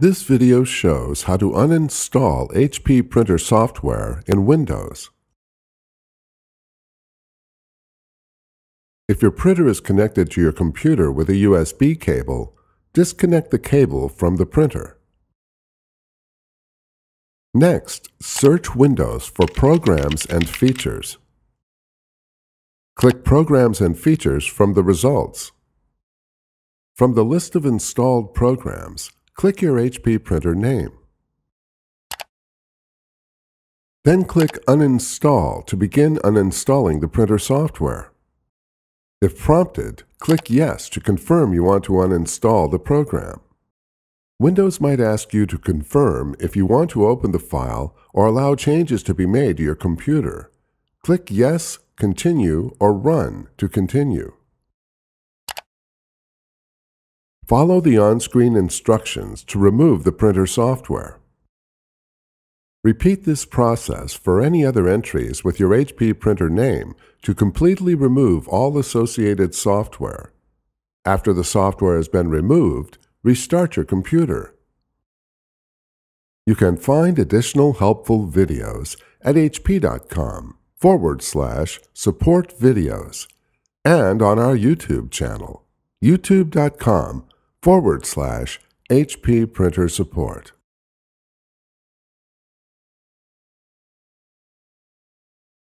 This video shows how to uninstall HP printer software in Windows. If your printer is connected to your computer with a USB cable, disconnect the cable from the printer. Next, search Windows for Programs and Features. Click Programs and Features from the results. From the list of installed programs, click your HP printer name. Then click Uninstall to begin uninstalling the printer software. If prompted, click Yes to confirm you want to uninstall the program. Windows might ask you to confirm if you want to open the file or allow changes to be made to your computer. Click Yes, Continue, or Run to continue. Follow the on-screen instructions to remove the printer software. Repeat this process for any other entries with your HP printer name to completely remove all associated software. After the software has been removed, restart your computer. You can find additional helpful videos at hp.com forward slash support videos and on our YouTube channel, youtube.com forward slash HP printer support.